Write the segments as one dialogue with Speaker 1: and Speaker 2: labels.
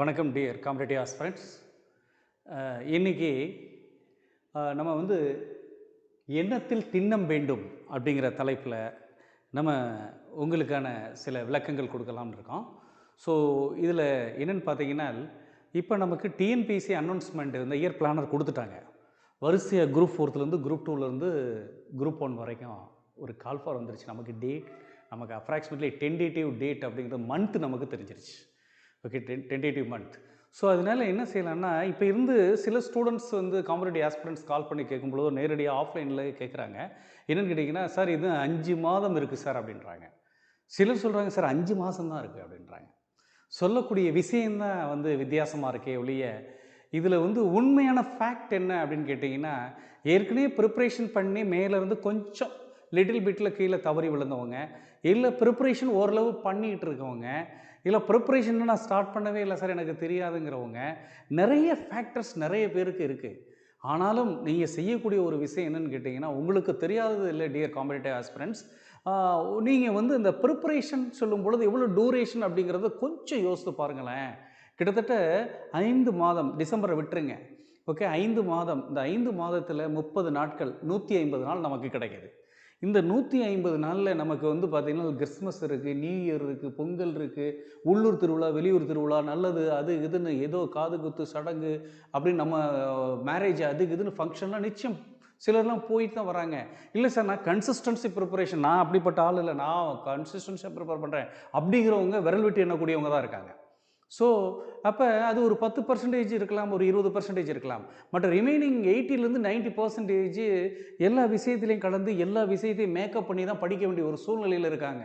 Speaker 1: வணக்கம் dear competitive aspirants இன்னைக்கு நம்ம வந்து எண்ணத்தில் திண்ணம் வேண்டும் அப்படிங்கிற தலைப்பில் நம்ம உங்களுக்கான சில விளக்கங்கள் கொடுக்கலாம்னு இருக்கோம். ஸோ இதில் என்னென்னு பார்த்தீங்கன்னா இப்போ நமக்கு டிஎன்பிசி அனௌன்ஸ்மெண்ட் இந்த இயர் பிளானர் கொடுத்துட்டாங்க. வரிசையாக குரூப் ஃபோர்த்துலேருந்து குரூப் டூலேருந்து குரூப் ஒன் வரைக்கும் ஒரு கால்ஃபார் வந்துருச்சு. நமக்கு டேட் நமக்கு அப்ராக்சிமேட்லி டென்டேட்டிவ் டேட் அப்படிங்கிற மந்த் நமக்கு தெரிஞ்சிருச்சு. Okay ten tentative month so அதனால என்ன செய்யலாம்னா இப்போ இருந்து சில ஸ்டூடெண்ட்ஸ் வந்து காம்படிட்டிவ் ஆஸ்பிரண்ட்ஸ் கால் பண்ணி கேட்கும்பொழுது நேரடியாக ஆஃப்லைனில் கேட்குறாங்க என்னென்னு கேட்டிங்கன்னா சார் இது அஞ்சு மாதம் இருக்குது சார் அப்படின்றாங்க. சிலர் சொல்கிறாங்க சார் அஞ்சு மாதம் தான் இருக்குது அப்படின்றாங்க. சொல்லக்கூடிய விஷயந்தான் வந்து வித்தியாசமாக இருக்கே ஒழிய இதில் வந்து உண்மையான ஃபேக்ட் என்ன அப்படின்னு கேட்டிங்கன்னா ஏற்கனவே ப்ரிப்ரேஷன் பண்ணி மேலேருந்து கொஞ்சம் லிட்டில் பிட்டில் கீழே தவறி விழுந்தவங்க இல்லை ப்ரிப்ரேஷன் ஓரளவு பண்ணிகிட்டு இருக்கவங்க இல்லை ப்ரிப்ரேஷன் நான் ஸ்டார்ட் பண்ணவே இல்லை சார் எனக்கு தெரியாதுங்கிறவங்க நிறைய ஃபேக்டர்ஸ் நிறைய பேருக்கு இருக்குது ஆனாலும் நீங்கள் செய்யக்கூடிய ஒரு விஷயம் என்னன்னு கேட்டிங்கன்னா உங்களுக்கு தெரியாதது இல்லை டியர் காம்படிட்டிவ் ஆஸ்பிரண்ட்ஸ் நீங்கள் வந்து இந்த ப்ரிப்பரேஷன் சொல்லும் பொழுது எவ்வளோ டூரேஷன் அப்படிங்கிறத கொஞ்சம் யோசித்து பாருங்களேன். கிட்டத்தட்ட ஐந்து மாதம் டிசம்பரை விட்டுருங்க. ஓகே ஐந்து மாதம் இந்த ஐந்து மாதத்தில் முப்பது நாட்கள் நூற்றி ஐம்பது நாள் நமக்கு கிடைக்கிது. இந்த நூற்றி ஐம்பது நாளில் நமக்கு வந்து பார்த்திங்கன்னா கிறிஸ்மஸ் இருக்குது நியூ இயர் இருக்குது பொங்கல் இருக்குது உள்ளூர் திருவிழா வெளியூர் திருவிழா நல்லது அது இதுன்னு ஏதோ காது குத்து சடங்கு அப்படின்னு நம்ம மேரேஜ் அது இதுன்னு ஃபங்க்ஷன்லாம் நிச்சயம் சிலர்லாம் போயிட்டு தான் வராங்க. இல்லை சார் நான் கன்சிஸ்டன்சி ப்ரிப்பரேஷன் நான் அப்படிப்பட்ட ஆள் இல்லை நான் கன்சிஸ்டன்சியாக ப்ரிப்பேர் பண்ணுறேன் அப்படிங்கிறவங்க விரல் விட்டு எண்ணக்கூடியவங்க தான் இருக்காங்க. ஸோ அப்போ அது ஒரு பத்து பர்சன்டேஜ் இருக்கலாம் ஒரு இருபது பர்சன்டேஜ் இருக்கலாம். மற்ற ரிமைனிங் எயிட்டிலேருந்து நைன்ட்டி பர்சன்டேஜ் எல்லா விஷயத்துலையும் கலந்து எல்லா விஷயத்தையும் மேக்கப் பண்ணி தான் படிக்க வேண்டிய ஒரு சூழ்நிலையில் இருக்காங்க.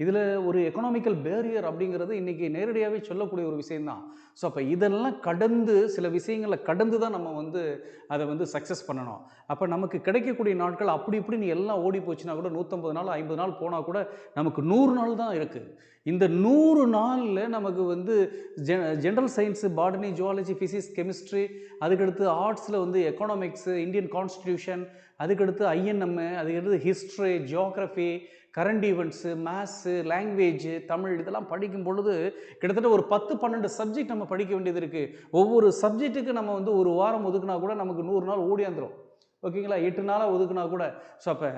Speaker 1: இதில் ஒரு எக்கனாமிக்கல் பேரியர் அப்படிங்கிறது இன்றைக்கி நேரடியாகவே சொல்லக்கூடிய ஒரு விஷயந்தான் ஸோ அப்போ இதெல்லாம் கடந்து சில விஷயங்களை கடந்து தான் நம்ம வந்து அதை வந்து சக்ஸஸ் பண்ணணும். அப்போ நமக்கு கிடைக்கக்கூடிய நாட்கள் அப்படி இப்படின்னு எல்லாம் ஓடி போச்சுன்னா கூட நூற்றம்பது நாள் ஐம்பது நாள் போனால் கூட நமக்கு நூறு நாள் தான் இருக்குது இந்த நூறு நாளில் நமக்கு வந்து ஜெ general science botany zoology physics chemistry அதுக்கடுத்து ஆர்ட்ஸில் வந்து எக்கனாமிக்ஸு இந்தியன் கான்ஸ்டியூஷன் அதுக்கடுத்து ஐஎன்எம் அதுக்கடுத்து history geography current events maths language Tamil இதெல்லாம் படிக்கும் பொழுது கிட்டத்தட்ட ஒரு பத்து பன்னெண்டு சப்ஜெக்ட் நம்ம படிக்க வேண்டியது இருக்குது ஒவ்வொரு சப்ஜெக்ட்டுக்கு நம்ம வந்து ஒரு வாரம் ஒதுக்குனா கூட நமக்கு நூறு நாள் ஓடியாந்துரும். ஓகேங்களா எட்டு நாளாக ஒதுக்குனா கூட. ஸோ அப்போ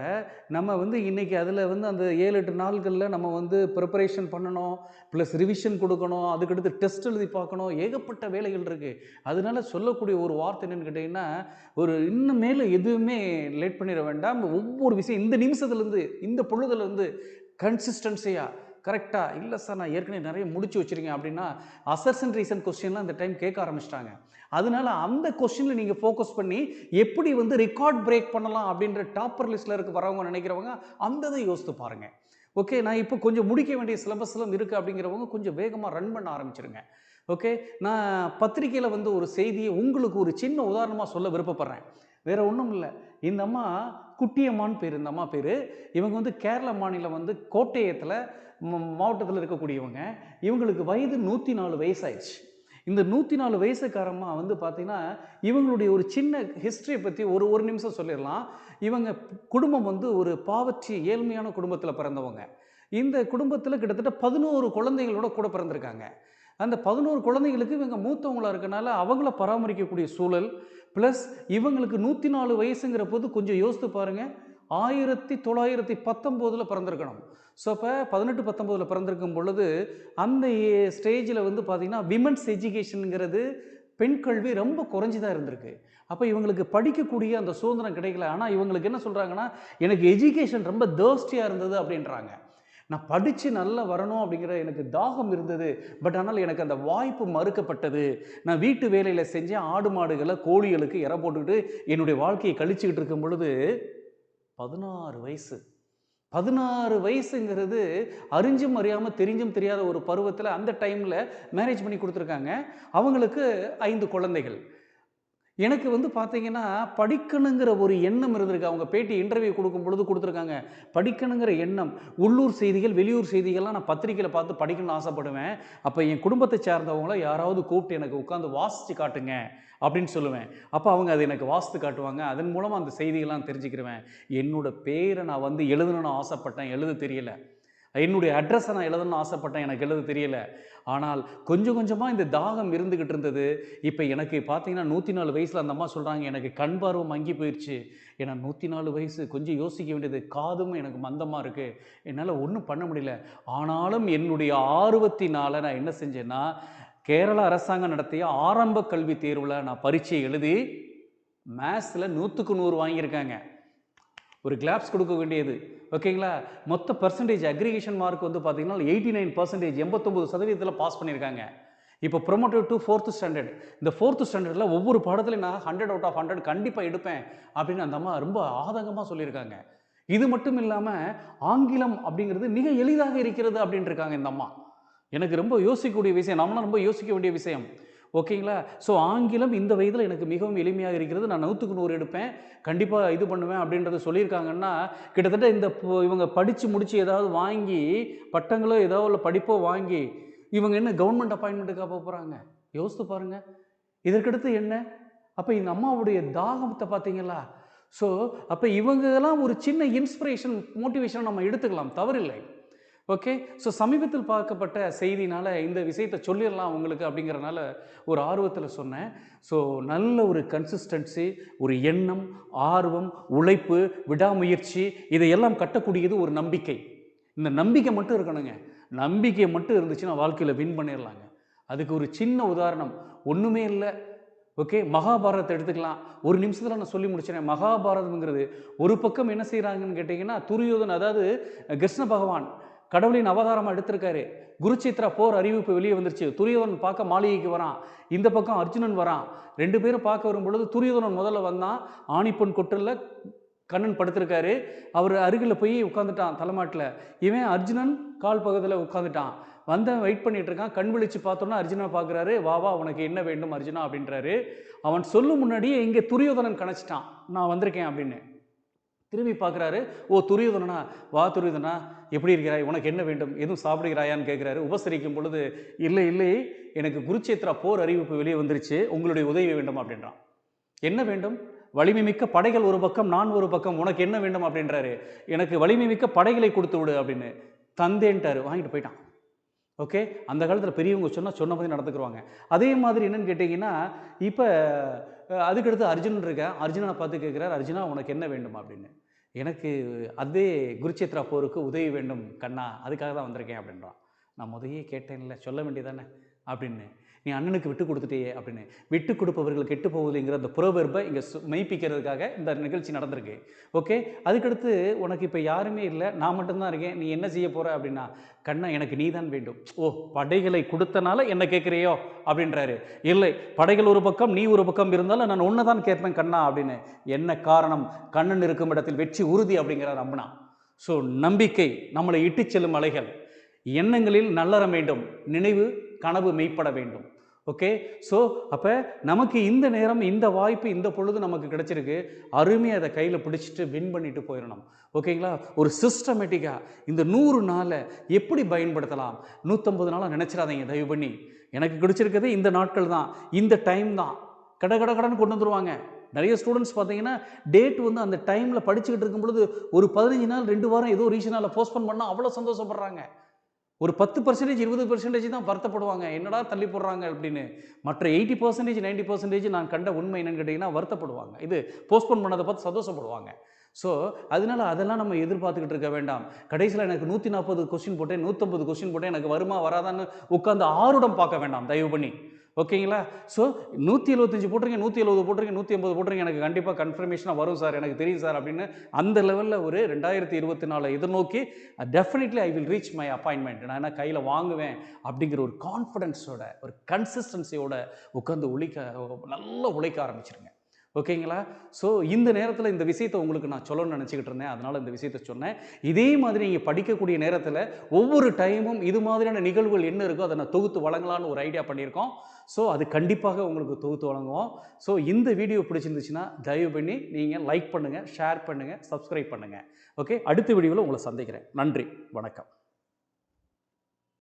Speaker 1: நம்ம வந்து இன்றைக்கி அதில் வந்து அந்த ஏழு எட்டு நாள்களில் நம்ம வந்து ப்ரிப்பரேஷன் பண்ணணும் ப்ளஸ் ரிவிஷன் கொடுக்கணும் அதுக்கடுத்து டெஸ்ட் எழுதி பார்க்கணும் ஏகப்பட்ட வேலைகள் இருக்குது அதனால சொல்லக்கூடிய ஒரு வார்த்தை என்னென்னு கேட்டிங்கன்னா ஒரு இன்னும் மேலே எதுவுமே லேட் பண்ணிட வேண்டாம். ஒவ்வொரு விஷயம் இந்த நிமிஷத்துலேருந்து இந்த பொழுதுலேருந்து கன்சிஸ்டன்சியாக கரெக்டாக இல்லை சார் நான் ஏற்கனவே நிறைய முடிச்சு வச்சுருக்கேன் அப்படின்னா அசர்சன் ரீசன் கொஸ்டின்லாம் இந்த டைம் கேட்க ஆரம்பிச்சிட்டாங்க. அதனால அந்த கொஸ்டினில் நீங்கள் ஃபோக்கஸ் பண்ணி எப்படி வந்து ரெக்கார்ட் பிரேக் பண்ணலாம் அப்படின்ற டாப்பர் லிஸ்ட்டில் இருக்க வரவங்க நினைக்கிறவங்க அந்த இதை யோசித்து பாருங்கள் ஓகே நான் இப்போ கொஞ்சம் முடிக்க வேண்டிய சிலபஸ்லாம் இருக்குது அப்படிங்கிறவங்க கொஞ்சம் வேகமாக ரன் பண்ண ஆரம்பிச்சிருங்க. ஓகே? நான் பத்திரிக்கையில் வந்து ஒரு செய்தியை உங்களுக்கு ஒரு சின்ன உதாரணமாக சொல்ல விருப்பப்படுறேன். வேறு ஒன்றும் இல்லை. இந்த அம்மா குட்டியம்மான்னு பேர் இந்த அம்மா பேர். இவங்க வந்து கேரள மாநிலம் வந்து கோட்டயத்தில் மாவட்டத்தில் இருக்கக்கூடியவங்க. இவங்களுக்கு வயது நூற்றி நாலு வயசாயிடுச்சு. இந்த நூற்றி நாலு வயசுக்காரம்மா வந்து பார்த்திங்கன்னா இவங்களுடைய ஒரு சின்ன ஹிஸ்ட்ரியை பற்றி ஒரு ஒரு நிமிஷம் சொல்லிடலாம். இவங்க குடும்பம் வந்து ஒரு பாவற்றி ஏழ்மையான குடும்பத்தில் பிறந்தவங்க. இந்த குடும்பத்தில் கிட்டத்தட்ட பதினோரு குழந்தைகளோட கூட பிறந்திருக்காங்க. அந்த பதினோரு குழந்தைங்களுக்கு இவங்க மூத்தவங்களாக இருக்கனால அவங்கள பராமரிக்கக்கூடிய சூழல் ப்ளஸ் இவங்களுக்கு நூற்றி நாலு வயசுங்கிற போது கொஞ்சம் யோசித்து பாருங்கள் ஆயிரத்தி தொள்ளாயிரத்தி பத்தொம்போதில் பிறந்திருக்கணும். ஸோ அப்போ பதினெட்டு பத்தொம்போதில் பிறந்திருக்கும் பொழுது அந்த ஸ்டேஜில் வந்து பார்த்திங்கன்னா விமன்ஸ் எஜுகேஷனுங்கிறது பெண் கல்வி ரொம்ப குறைஞ்சி தான் இருந்திருக்கு. அப்போ இவங்களுக்கு படிக்கக்கூடிய அந்த சுதந்திரம் கிடைக்கல. ஆனால் இவங்களுக்கு என்ன சொல்கிறாங்கன்னா எனக்கு எஜுகேஷன் ரொம்ப தேர்ஸ்டியாக இருந்தது அப்படின்றாங்க. நான் படித்து நல்லா வரணும் அப்படிங்கிற எனக்கு தாகம் இருந்தது. பட் ஆனால் எனக்கு அந்த வாய்ப்பு மறுக்கப்பட்டது. நான் வீட்டு வேலையில் செஞ்சேன் ஆடு மாடுகளை கோழிகளுக்கு இற போட்டுக்கிட்டு என்னுடைய வாழ்க்கையை கழிச்சுக்கிட்டு இருக்கும் பொழுது பதினாறு வயசு. பதினாறு வயசுங்கிறது அறிஞ்சும் அறியாமல் தெரிஞ்சும் தெரியாத ஒரு பருவத்தில் அந்த டைமில் மேரேஜ் பண்ணி கொடுத்துருக்காங்க. அவங்களுக்கு ஐந்து குழந்தைகள். எனக்கு வந்து பார்த்தீங்கன்னா படிக்கணுங்கிற ஒரு எண்ணம் இருந்திருக்கு. அவங்க பேட்டி இன்டர்வியூ கொடுக்கும் பொழுது கொடுத்துருக்காங்க. படிக்கணுங்கிற எண்ணம். உள்ளூர் செய்திகள் வெளியூர் செய்திகள்லாம் நான் பத்திரிக்கையில் பார்த்து படிக்கணும்னு ஆசைப்படுவேன். அப்போ என் குடும்பத்தை சார்ந்தவங்கள யாராவது கூப்பிட்டு எனக்கு உட்காந்து வாசித்து காட்டுங்க அப்படின்னு சொல்லுவேன். அப்போ அவங்க அதை எனக்கு வாசித்து காட்டுவாங்க. அதன் மூலமாக அந்த செய்திகள்லாம் தெரிஞ்சுக்கிருவேன். என்னோட பேரை நான் வந்து எழுதணும்னு ஆசைப்பட்டேன். எழுத தெரியல. என்னுடைய அட்ரஸை நான் எழுதணும்னு ஆசைப்பட்டேன். எனக்கு எழுத தெரியல. ஆனால் கொஞ்சம் கொஞ்சமாக இந்த தாகம் இருந்துக்கிட்டு இருந்தது. இப்போ எனக்கு பார்த்தீங்கன்னா நூற்றி நாலு வயசில் அந்த அம்மா சொல்கிறாங்க எனக்கு கண் பார்வை மங்கி போயிடுச்சு ஏன்னா நூற்றி நாலு வயசு கொஞ்சம் யோசிக்க வேண்டியது. காதும் எனக்கு மந்தமாக இருக்குது என்னால் ஒன்றும் பண்ண முடியல. ஆனாலும் என்னுடைய ஆர்வத்தினால் நான் என்ன செஞ்சேன்னா கேரள அரசாங்கம் நடத்திய ஆரம்ப கல்வி தேர்வில் நான் பரீட்சை எழுதி மேத்ஸில் நூற்றுக்கு நூறு வாங்கியிருக்காங்க. ஒரு கிளாப்ஸ் கொடுக்க வேண்டியது. ஓகேங்களா? மொத்த பர்சன்டேஜ் அக்ரிகேஷன் மார்க் வந்து பார்த்தீங்கன்னா எயிட்டி நைன் பர்சன்டேஜ் எண்பத்தொம்பது சதவீதத்தில் பாஸ் பண்ணியிருக்காங்க இப்போ ப்ரொமோட்டட் டு ஃபோர்த்து ஸ்டாண்டர்ட் இந்த ஃபோர்த்து ஸ்டாண்டர்டில் ஒவ்வொரு பாடத்துலையும் நான் ஹண்ட்ரட் அவுட் ஆஃப் ஹண்ட்ரட் கண்டிப்பாக எடுப்பேன் அப்படின்னு அந்த அம்மா ரொம்ப ஆதங்கமாக சொல்லியிருக்காங்க. இது மட்டும் இல்லாமல் ஆங்கிலம் அப்படிங்கிறது மிக எளிதாக இருக்கிறது அப்படின்ட்டு இருக்காங்க இந்த அம்மா. எனக்கு ரொம்ப யோசிக்கக்கூடிய விஷயம் நம்மளாம் ரொம்ப யோசிக்க வேண்டிய விஷயம். ஓகேங்களா? ஸோ ஆங்கிலம் இந்த வயதில் எனக்கு மிகவும் எளிமையாக இருக்கிறது. நான் நூற்றுக்கு நூறு எடுப்பேன். கண்டிப்பாக இது பண்ணுவேன் அப்படின்றத சொல்லியிருக்காங்கன்னா கிட்டத்தட்ட இந்த இவங்க படித்து முடித்து ஏதாவது வாங்கி பட்டங்களோ ஏதோ உள்ள படிப்போ வாங்கி இவங்க என்ன கவர்மெண்ட் அப்பாயின்மெண்ட்டுக்காக போக போகிறாங்க யோசித்து பாருங்கள் இதற்கடுத்து என்ன? அப்போ இந்த அம்மாவுடைய தாகத்தை பார்த்தீங்களா? ஸோ அப்போ இவங்கெல்லாம் ஒரு சின்ன இன்ஸ்பிரேஷன் மோட்டிவேஷன் நம்ம எடுத்துக்கலாம். தவறில்லை. ஓகே ஸோ சமீபத்தில் பார்க்கப்பட்ட செய்தினால் இந்த விஷயத்தை சொல்லிடலாம் உங்களுக்கு அப்படிங்கிறனால ஒரு ஆர்வத்தில் சொன்னேன். ஸோ நல்ல ஒரு கன்சிஸ்டன்சி ஒரு எண்ணம் ஆர்வம் உழைப்பு விடாமுயற்சி இதையெல்லாம் கட்டக்கூடியது ஒரு நம்பிக்கை. இந்த நம்பிக்கை மட்டும் இருக்கணுங்க. நம்பிக்கை மட்டும் இருந்துச்சுன்னா வாழ்க்கையில் வின் பண்ணிடலாங்க. அதுக்கு ஒரு சின்ன உதாரணம். ஒன்றுமே இல்லை. ஓகே மகாபாரதத்தை எடுத்துக்கலாம். ஒரு நிமிஷத்தில் நான் சொல்லி முடிச்சிடறேன் மகாபாரதம்ங்கிறது ஒரு பக்கம் என்ன செய்கிறாங்கன்னு கேட்டிங்கன்னா துரியோதன் அதாவது கிருஷ்ண பகவான் கடவுளின் அவதாரமாக எடுத்திருக்காரு. குருச்சித்ரா போர் அறிவிப்பு வெளியே வந்துருச்சு. துரியோதனன் பார்க்க மாளிகைக்கு வரான். இந்த பக்கம் அர்ஜுனன் வரான். ரெண்டு பேரும் பார்க்க வரும் பொழுது துரியோதனன் முதல்ல வந்தான். ஆணிப்பெண் கொட்டில் கண்ணன் படுத்திருக்காரு. அவர் அருகில் போய் உட்காந்துட்டான் தலைமாட்டில். இவன் அர்ஜுனன் கால் பகுதியில் உட்காந்துட்டான் வந்தவன் வெயிட் பண்ணிட்டு இருக்கான். கண் விழிச்சு பார்த்தோன்னா அர்ஜுனா பார்க்குறாரு. வா வா உனக்கு என்ன வேண்டும் அர்ஜுனா அப்படின்றாரு. அவன் சொல்லும் முன்னாடியே இங்கே துரியோதனன் கணச்சிட்டான். நான் வந்திருக்கேன் அப்படின்னு. திரும்பி பார்க்குறாரு ஓ துரியோதனனா? வா துரியோதனா எப்படி இருக்கிறாய்? உனக்கு என்ன வேண்டும்? எதுவும் சாப்பிடுகிறாயான்னு கேட்குறாரு. உபசரிக்கும் பொழுது இல்லை இல்லை எனக்கு குருச்சேத்ரா போர் அறிவிப்பு வெளியே வந்துருச்சு. உங்களுடைய உதவி வேண்டும் அப்படின்றான். என்ன வேண்டும்? வலிமை மிக்க படைகள் ஒரு பக்கம் நான் ஒரு பக்கம் உனக்கு என்ன வேண்டும்? அப்படின்றாரு. எனக்கு வலிமை மிக்க படைகளை கொடுத்து விடு அப்படின்னு தந்தேன்ட்டாரு. வாங்கிட்டு போயிட்டான். ஓகே? அந்த காலத்தில் பெரியவங்க சொன்னால் சொன்ன மாதிரி நடந்துக்குருவாங்க அதே மாதிரி என்னன்னு கேட்டிங்கன்னா இப்போ அதுக்கடுத்து அர்ஜுனன் இருக்கேன். அர்ஜுனனை பார்த்து கேட்குறாரு அர்ஜுனா உனக்கு என்ன வேண்டும்? அப்படின்னு. எனக்கு அதே குருச்சேத்ரா போருக்கு உதவி வேண்டும் கண்ணா. அதுக்காக தான் வந்திருக்கேன் அப்படின்றான். நான் முதையே கேட்டேன்ல சொல்ல வேண்டியதானே? அப்படின்னு. நீ அண்ணனுக்கு விட்டு கொடுத்துட்டியே அப்படின்னு. விட்டு கொடுப்பவர்கள் கெட்டு போகுதுங்கிற அந்த புறவெர்பை இங்கே மெய்ப்பிக்கிறதுக்காக இந்த நிகழ்ச்சி நடந்திருக்கு. ஓகே? அதுக்கடுத்து உனக்கு இப்போ யாருமே இல்லை நான் மட்டும்தான் இருக்கேன் நீ என்ன செய்ய போகிற அப்படின்னா கண்ணா எனக்கு நீ தான் வேண்டும். ஓ படைகளை கொடுத்தனால என்ன கேட்குறியோ? அப்படின்றாரு. இல்லை படைகள் ஒரு பக்கம் நீ ஒரு பக்கம் இருந்தாலும் நான் ஒன்று தான் கேட்பேன் கண்ணா அப்படின்னு. என்ன காரணம்? கண்ணன் இருக்கும் இடத்தில் வெற்றி உறுதி அப்படிங்கிறார் அம்மனா ஸோ நம்பிக்கை நம்மளை இட்டு செல்லும் அலைகள். எண்ணங்களில் நல்லற வேண்டும் நினைவு கனவு மெய்ப்பட வேண்டும். ஓகே ஸோ அப்போ நமக்கு இந்த நேரம் இந்த வாய்ப்பு இந்த பொழுது நமக்கு கிடைச்சிருக்கு. அருமையாக அதை கையில் பிடிச்சிட்டு வின் பண்ணிட்டு போயிடணும். ஓகேங்களா ஒரு சிஸ்டமேட்டிக்காக இந்த நூறு நாளை எப்படி பயன்படுத்தலாம்? நூற்றம்பது நாளாக நினச்சிடாதீங்க தயவு பண்ணி. எனக்கு கிடைச்சிருக்கிறது இந்த நாட்கள் தான் இந்த டைம் தான். கட கட கடன் கொண்டு வந்துருவாங்க. நிறைய ஸ்டூடெண்ட்ஸ் பார்த்தீங்கன்னா டேட் வந்து அந்த டைமில் படிச்சுக்கிட்டு இருக்கும் பொழுது ஒரு பதினஞ்சு நாள் ரெண்டு வாரம் ஏதோ ரீசனால் போஸ்ட்போன் பண்ணால் அவ்வளோ சந்தோஷப்படுறாங்க. ஒரு பத்து பர்சன்டேஜ் இருபது பர்சன்டேஜ் தான் வருத்தப்படுவாங்க. என்னடா தள்ளி போடுறாங்க அப்படின்னு. மற்ற எயிட்டி பர்சன்டேஜ் நைன்டி பர்சன்டேஜ் நான் கண்ட உண்மை என்னன்னு கேட்டிங்கன்னா வருத்தப்படுவாங்க. இது போஸ்ட்போன் பண்ணதை பார்த்து சந்தோஷப்படுவாங்க. ஸோ அதனால அதெல்லாம் நம்ம எதிர்பார்த்துக்கிட்டு இருக்க வேண்டாம். கடைசியில் எனக்கு நூற்றி நாற்பது கொஸ்டின் போட்டேன் நூற்றம்பது கொஸ்டின் போட்டேன் எனக்கு வருமா வராதான்னு உட்காந்து ஆருடம் பார்க்க வேண்டாம். தயவு பண்ணி. ஓகேங்களா? ஸோ நூற்றி எழுபத்தஞ்சு போட்டிருக்கீங்க நூற்றி எழுபது போட்டுருங்க நூற்றி ஐம்பது போட்டுருங்க எனக்கு கண்டிப்பாக கன்ஃபர்மேஷனாக வரும் சார். எனக்கு தெரியும் சார் அப்படின்னு அந்த லெவலில் ஒரு ரெண்டாயிரத்தி இருபத்தி நாலு எதிர்நோக்கி definitely I will reach my appointment நான் என்ன கையில் வாங்குவேன் அப்படிங்கிற ஒரு கான்ஃபிடென்ஸோட ஒரு கன்சிஸ்டன்சியோட உட்காந்து உழைக்க நல்லா உழைக்க ஆரம்பிச்சிருங்க. ஓகேங்களா? ஸோ இந்த நேரத்தில் இந்த விஷயத்தை உங்களுக்கு நான் சொல்லணும்னு நினச்சிக்கிட்டு இருந்தேன். அதனால் இந்த விஷயத்தை சொன்னேன். இதே மாதிரி நீங்கள் படிக்கக்கூடிய நேரத்தில் ஒவ்வொரு டைமும் இது மாதிரியான நிகழ்வுகள் என்ன இருக்கோ அதை நான் தொகுத்து வழங்கலான்னு ஒரு ஐடியா பண்ணியிருக்கோம். ஸோ அது கண்டிப்பாக உங்களுக்கு தொகுத்து வழங்குவோம். ஸோ இந்த வீடியோ பிடிச்சிருந்துச்சுன்னா தயவு பண்ணி நீங்கள் லைக் பண்ணுங்கள் ஷேர் பண்ணுங்கள் சப்ஸ்கிரைப் பண்ணுங்கள் ஓகே அடுத்த வீடியோவில் உங்களை சந்திக்கிறேன். நன்றி. வணக்கம்.